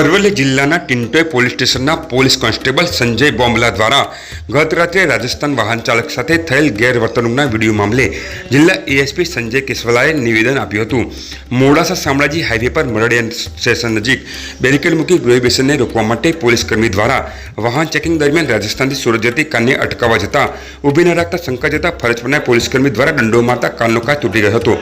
અરવલ્લી જિલ્લાના ટિન્ટોય પોલીસ સ્ટેશનના police constable Sanjay Bombla દ્વારા ગત રાત્રે રાજસ્થાન વાહન ચાલક સાથે થયેલ ગેરવર્તણૂકના વીડિયો મામલે જિલ્લા એએસપી સંજય કેસવાલાએ નિવેદન આપ્યું હતું. મોડાસા શામળાજી હાઈવે પર મરડિયન સ્ટેશન નજીક બેરિકેડ મૂકી પ્રોહિબિશનને રોકવા માટે પોલીસ કર્મી દ્વારા વાહન ચેકિંગ દરમિયાન રાજસ્થાનથી સુરત જતી કારને અટકાવવા જતાં, ઊભી ન રાખતા શંકા જતા ફરજ પરના પોલીસ કર્મી દ્વારા દંડો મારતા કારનો કાર તૂટી ગયો હતો.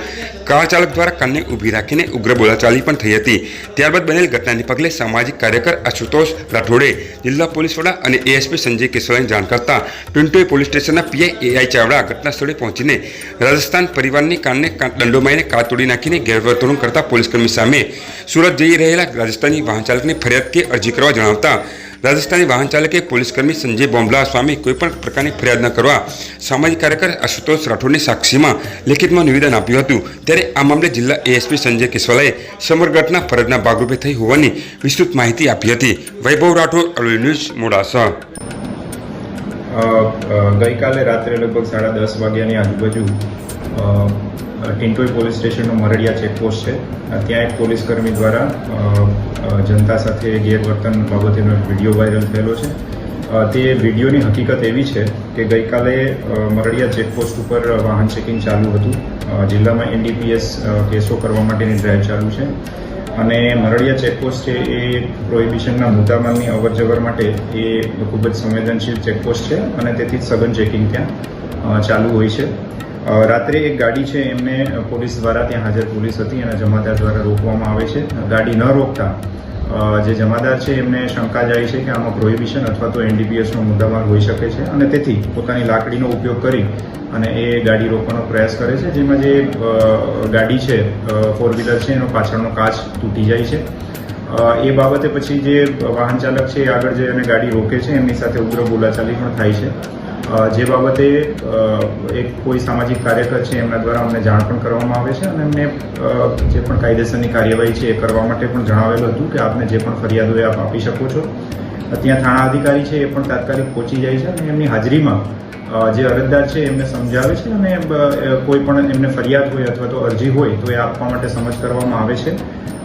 કાર ચાલક દ્વારા કારને ઊભી રાખીને ઉગ્ર બોલાચાલી પણ થઈ હતી. ત્યારબાદ બનેલ ઘટનાને પગલે સામાજિક કાર્યકર આશુતોષ રાઠોડે જિલ્લા પોલીસ વડા અને એએસપી સંજય કેશવાને જાણ કરતા ટુંટોઈ પોલીસ સ્ટેશનના પીઆઈ એઆઈ ચાવડા ઘટના સ્થળે પહોંચીને રાજસ્થાન પરિવારની કારને કા- દંડો મારીને કાર તોડી નાખીને ગેરવર્તણૂક કરતા પોલીસકર્મી સામે સુરત જઈ રહેલા રાજસ્થાની વાહન ચાલકની ફરિયાદ કે અરજી કરવા જણાવતા રાજસ્થાની વાહન ચાલકે પોલીસકર્મી સંજય બોમ્બલા સ્વામી કોઈપણ પ્રકારની ફરિયાદ ન કરવા સામાજિક કાર્યકર આશુતોષ રાઠોડની સાક્ષીમાં લેખિતમાં નિવેદન આપ્યું હતું. ત્યારે આ મામલે જિલ્લા એએસપી સંજય કિશવાલાએ સમગ્ર ઘટના ફરજના ભાગરૂપે થઈ હોવાની વિસ્તૃત માહિતી આપી હતી. વૈભવ રાઠોડ અરવિંદ ન્યૂઝ, મોડાસા. ગઈકાલે રાત્રે લગભગ સાડા દસ વાગ્યાની આજુબાજુ ટિન્ટોઈ પોલીસ સ્ટેશનનો મરડિયા ચેકપોસ્ટ છે. ત્યાં એક પોલીસકર્મી દ્વારા જનતા સાથે ગેરવર્તન બાબતેનો વીડિયો વાયરલ થયેલો છે. તે વિડીયોની હકીકત એવી છે કે ગઈકાલે મરડિયા ચેકપોસ્ટ ઉપર વાહન ચેકિંગ ચાલુ હતું. જિલ્લામાં એનડીપીએસ કેસો કરવા માટેની ડ્રાઈવ ચાલુ છે. અને મરડિયા ચેકપોસ્ટ છે એ પ્રોહિબિશનના મુદ્દામાલની અવર જવર માટે એ ખૂબ જ સંવેદનશીલ ચેકપોસ્ટ છે અને તેથી જ સઘન ચેકિંગ ત્યાં ચાલુ હોય છે. રાત્રે એક ગાડી છે એમને પોલીસ દ્વારા ત્યાં હાજર પોલીસ હતી અને જમાદાર દ્વારા રોકવામાં આવે છે. ગાડી ન રોકતા જે જમાદાર છે, એમને શંકા જાય છે કે આમાં પ્રોહિબિશન અથવા તો એનડીપીએસનો મુદ્દામાલ હોઈ શકે છે અને તેથી પોતાની લાકડીનો ઉપયોગ કરી અને એ ગાડી રોકવાનો પ્રયાસ કરે છે, જેમાં જે ગાડી છે ફોર વ્હીલર છે, એનો પાછળનો કાચ તૂટી જાય છે. એ બાબતે પછી જે વાહન ચાલક છે એ આગળ જઈ અને ગાડી રોકે છે, એમની સાથે ઉગ્ર બોલાચાલી પણ થાય છે. જે બાબતે એક કોઈ સામાજિક કાર્યકર છે, એમના દ્વારા અમને જાણ પણ કરવામાં આવે છે અને એમને જે પણ કાયદેસરની કાર્યવાહી છે એ કરવા માટે પણ જણાવેલું હતું કે આપને જે પણ ફરિયાદો એ આપ આપી શકો છો. ત્યાં થાણા અધિકારી છે, એ પણ તાત્કાલિક પહોંચી જાય છે અને એમની હાજરીમાં જે અરજદાર છે, એમને સમજાવે છે અને કોઈ પણ એમને ફરિયાદ હોય અથવા તો અરજી હોય, તો એ આપવા માટે સમજ કરવામાં આવે છે.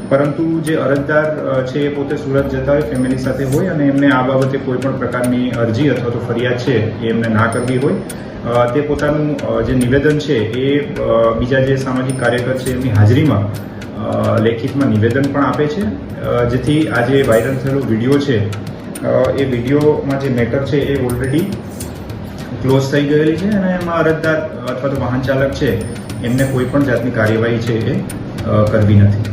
પરંતુ જે અરજદાર છે, એ પોતે સુરત જતા હોય, ફેમિલી સાથે હોય અને એમને આ બાબતે કોઈ પણ પ્રકારની અરજી અથવા તો ફરિયાદ છે, એ એમને ના કરવી હોય તે પોતાનું જે નિવેદન છે, એ બીજા જે સામાજિક કાર્યકર છે, એમની હાજરીમાં લેખિતમાં નિવેદન પણ આપે છે જેથી આ જે વાયરલ થયેલો વીડિયો છે એ વિડીયોમાં જે મેટર છે એ ઓલરેડી ક્લોઝ થઈ ગયેલી છે અને એમાં અરજદાર અથવા તો વાહન ચાલક છે એમને કોઈ પણ જાતની કાર્યવાહી છે એ કરવી નથી.